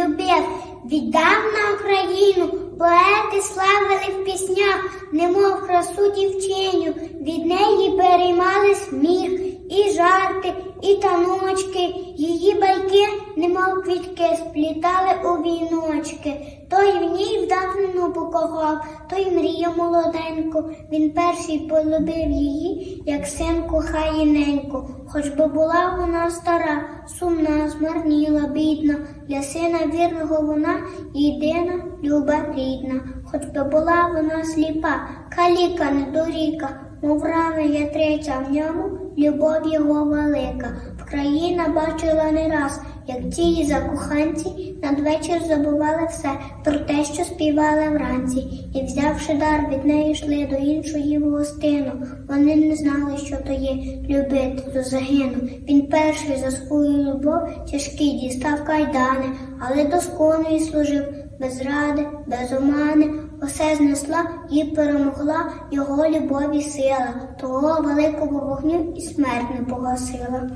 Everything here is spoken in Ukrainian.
любив, віддав на Україну, поети славили в піснях, немов красу дівчиню, від неї переймали сміх, і жарти, і таночки, її байки, немов квітки, сплітали у віночки. Той в ній вдавнену покохав, той мріє молоденьку. Він перший полюбив її, як синку хаїненьку, хоч би була вона стара, сумна змарніла, бідна, для сина вірного вона єдина, люба, рідна. Хоч би була вона сліпа, каліка, недоріка, мов рана є третя в ньому, любов його велика. Вкраїна бачила не раз, як ті закоханці надвечір забували все про те, що співали вранці, і, взявши дар, від неї йшли до іншої гостину. Вони не знали, що то є любити до загину. Він перший за свою любов тяжкі дістав кайдани, але досконої служив без ради, без омани. Усе знесла і перемогла його любові сила, того великого вогню і смерть не погасила.